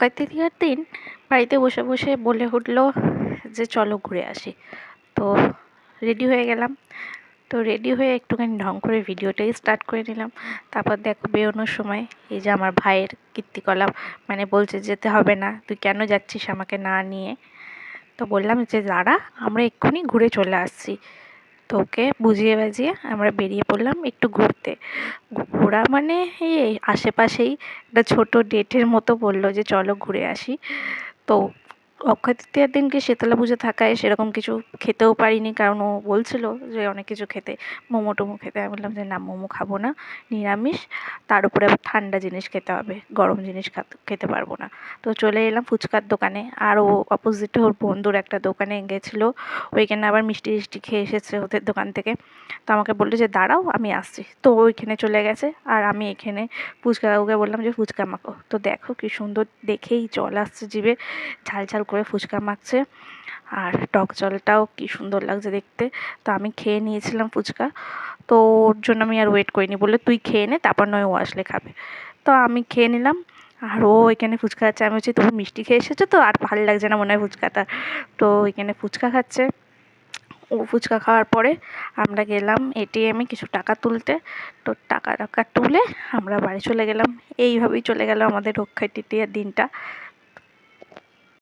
অক্ষয় তৃতীয়ার দিন বাড়িতে বসে বসে বলে উঠল যে চলো ঘুরে আসি। তো রেডি হয়ে গেলাম। তো রেডি হয়ে একটুখানি ঢং করে ভিডিওটাই স্টার্ট করে নিলাম। তারপর দেখো বেরোনোর সময় এই যে আমার ভাইয়ের কীর্তিকলাপ মানে বলছে যেতে হবে না, তুই কেন যাচ্ছিস আমাকে না নিয়ে? তো বললাম যে দাঁড়া, আমরা এক্ষুনি ঘুরে চলে আসছি। তো ওকে বুঝিয়ে বাজিয়ে আমরা বেরিয়ে পড়লাম একটু ঘুরতে। ঘোরা মানে এই আশেপাশেই একটা ছোটো ডেটের মতো বলল যে চলো ঘুরে আসি। তো অক্ষয় তৃতীয়ার দিনকে শীতলা পুজো থাকায় সেরকম কিছু খেতেও পারিনি? কারণ ও বলছিল যে অনেক কিছু খেতে। মোমো টোমো খেতে। আমি বললাম যে, না, মোমো খাব না। নিরামিষ। তার উপরে আবার ঠান্ডা জিনিস খেতে হবে। গরম জিনিস খেতে পারব না। তো চলে এলাম ফুচকার দোকানে। আর ও অপোজিটে ওর বন্ধুর একটা দোকানে গেছিল। ওইখানে আবার মিষ্টি টিষ্টি খেয়ে এসেছে ওদের দোকান থেকে। তো আমাকে বলল যে, দাঁড়াও, আমি আসছি। তো ওইখানে চলে গেছে। আর আমি এখানে ফুচকা কাকুকে বললাম যে, ফুচকা মাখো। তো দেখো কী সুন্দর দেখেই জল আসছে জিভে। ঝাল ঝাল করে ফুচকা মাখছে। আর টক জলটাও কী সুন্দর লাগছে দেখতে। তো আমি খেয়ে নিয়েছিলাম ফুচকা। তো ওর জন্য আমি আর ওয়েট করিনি। বলে তুই খেয়ে নে, তারপর নয় ও আসলে খাবে। তো আমি খেয়ে নিলাম। আর ও এখানে ফুচকা খাচ্ছে। আমি বলছি তুমি মিষ্টি খেয়ে এসেছ তো? আর ভালো লাগছে না মনে হয় ফুচকাটা। তো এখানে ফুচকা খাচ্ছে। ও ফুচকা খাওয়ার পরে আমরা গেলাম এটিএমে কিছু টাকা তুলতে। তো টাকা টাকা তুলে আমরা বাড়ি চলে গেলাম। এইভাবেই চলে গেল আমাদের অক্ষয় তৃতীয়ার দিনটা।